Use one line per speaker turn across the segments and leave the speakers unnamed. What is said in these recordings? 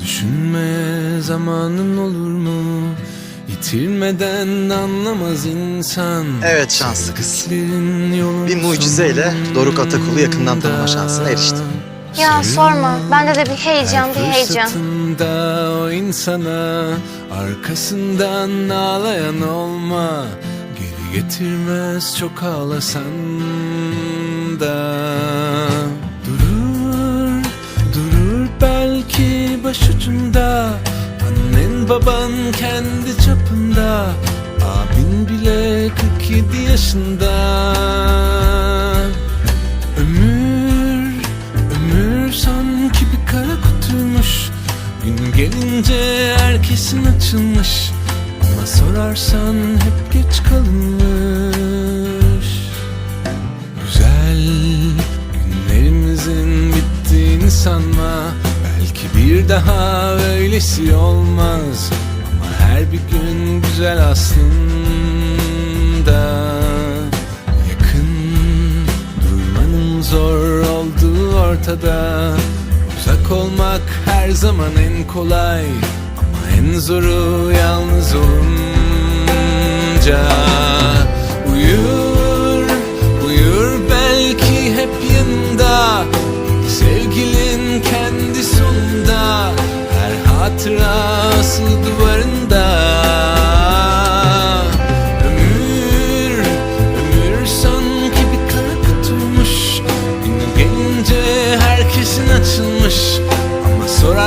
Düşünmeye zamanın olur mu? Yitirmeden anlamaz insan.
Evet şanslı kız. Bir mucizeyle Doruk Atakul'u yakından tanıma şansına erişti.
Ya sorma. Bende de bir heyecan, bir heyecan.
fırsatında o insana arkasından ağlayan olma Geri getirmez çok ağlasan da başucunda Annen baban kendi çapında Abin bile 47 yaşında. Ömür, ömür sanki bir kara kutuymuş. Gün gelince herkesin açılmış. Ama sorarsan hep geç kalınmış. Güzel günlerimizin bittiğini sanma Belki bir daha öylesi olmaz. Ama her bir gün güzel aslında. Yakın Durmanın zor olduğu ortada. Uzak olmak her zaman en kolay. Ama en zoru yalnız olunca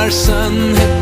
herkesin açılmış Ama sorarsan hep geç kalınmış